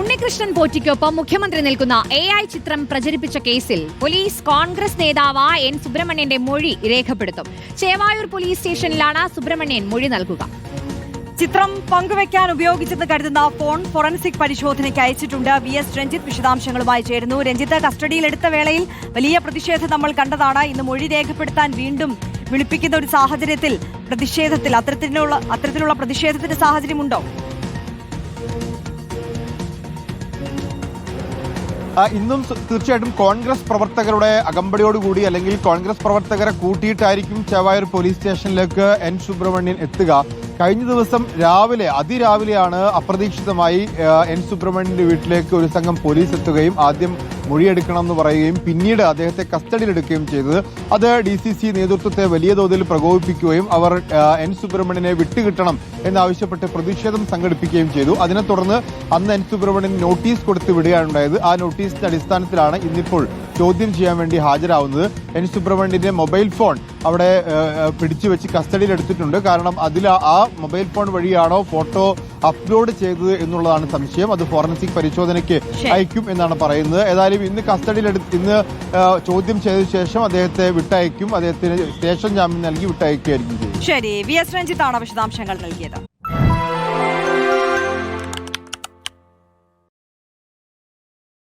ഉണ്ണികൃഷ്ണൻ പോറ്റിക്കൊപ്പം മുഖ്യമന്ത്രി നിൽക്കുന്ന A I ചിത്രം പ്രചരിപ്പിച്ച കേസിൽ പോലീസ് കോൺഗ്രസ് നേതാവ് എൻ സുബ്രഹ്മണ്യന്റെ മൊഴി രേഖപ്പെടുത്തും. ചേവായൂർ പോലീസ് സ്റ്റേഷനിലാണ് സുബ്രഹ്മണ്യൻ മൊഴി നൽകുക. ചിത്രം പങ്കുവയ്ക്കാൻ ഉപയോഗിച്ചെന്ന് കരുതുന്ന ഫോൺ ഫോറൻസിക് പരിശോധനയ്ക്ക് അയച്ചിട്ടുണ്ട്. വി എസ് രഞ്ജിത്ത് വിശദാംശങ്ങളുമായി ചേരുന്നു. രഞ്ജിത്ത് കസ്റ്റഡിയിലെടുത്ത വേളയിൽ വലിയ പ്രതിഷേധം നമ്മൾ കണ്ടതാണ്. ഇന്ന് മൊഴി രേഖപ്പെടുത്താൻ വീണ്ടും വിളിപ്പിക്കുന്ന ഒരു സാഹചര്യത്തിൽ പ്രതിഷേധത്തിൽ അത്തരത്തിലുള്ള അത്തരത്തിലുള്ള പ്രതിഷേധത്തിന്റെ സാഹചര്യമുണ്ടോ? ഇന്നും തീർച്ചയായിട്ടും കോൺഗ്രസ് പ്രവർത്തകരുടെ അകമ്പടിയോടുകൂടി അല്ലെങ്കിൽ കോൺഗ്രസ് പ്രവർത്തകരെ കൂട്ടിയിട്ടായിരിക്കും ചെവായൂർ പോലീസ് സ്റ്റേഷനിലേക്ക് എൻ സുബ്രഹ്മണ്യൻ എത്തുക. കഴിഞ്ഞ ദിവസം രാവിലെ അതിരാവിലെയാണ് അപ്രതീക്ഷിതമായി എൻ സുബ്രഹ്മണ്യന്റെ വീട്ടിലേക്ക് ഒരു സംഘം പോലീസ് എത്തുകയും ആദ്യം മൊഴിയെടുക്കണം എന്ന് പറയുകയും പിന്നീട് അദ്ദേഹത്തെ കസ്റ്റഡിയിലെടുക്കുകയും ചെയ്തത്. അത് ഡി സി സി നേതൃത്വത്തെ വലിയ തോതിൽ പ്രകോപിപ്പിക്കുകയും അവർ എൻ സുബ്രഹ്മണ്യനെ വിട്ടുകിട്ടണം എന്നാവശ്യപ്പെട്ട് പ്രതിഷേധം സംഘടിപ്പിക്കുകയും ചെയ്തു. അതിനെ തുടർന്ന് അന്ന് എൻ സുബ്രഹ്മണ്യൻ നോട്ടീസ് കൊടുത്ത് വിടുകയാണുണ്ടായത്. ആ നോട്ടീസിന്റെ അടിസ്ഥാനത്തിലാണ് ഇന്നിപ്പോൾ ചോദ്യം ചെയ്യാൻ വേണ്ടി ഹാജരാവുന്നത് എൻ സുബ്രഹ്മണ്യന്റെ മൊബൈൽ ഫോൺ അവിടെ പിടിച്ചു വെച്ച് കസ്റ്റഡിയിൽ എടുത്തിട്ടുണ്ട്. കാരണം അതിൽ ആ- മൊബൈൽ ഫോൺ വഴിയാണോ ഫോട്ടോ അപ്ലോഡ് ചെയ്തത് എന്നുള്ളതാണ് സംശയം. അത് ഫോറൻസിക് പരിശോധനയ്ക്ക് അയക്കും എന്നാണ് പറയുന്നത്. ഏതായാലും ഇന്ന് കസ്റ്റഡിയിലെടുത്ത് ഇന്ന് ചോദ്യം ചെയ്ത ശേഷം അദ്ദേഹത്തെ വിട്ടയക്കും. അദ്ദേഹത്തിന് സ്റ്റേഷൻ ജാമ്യം നൽകി വിട്ടയക്കുകയായിരിക്കും ശരി. വി എസ് രഞ്ജിത്താണ് വിശദാംശങ്ങൾ നൽകിയത്.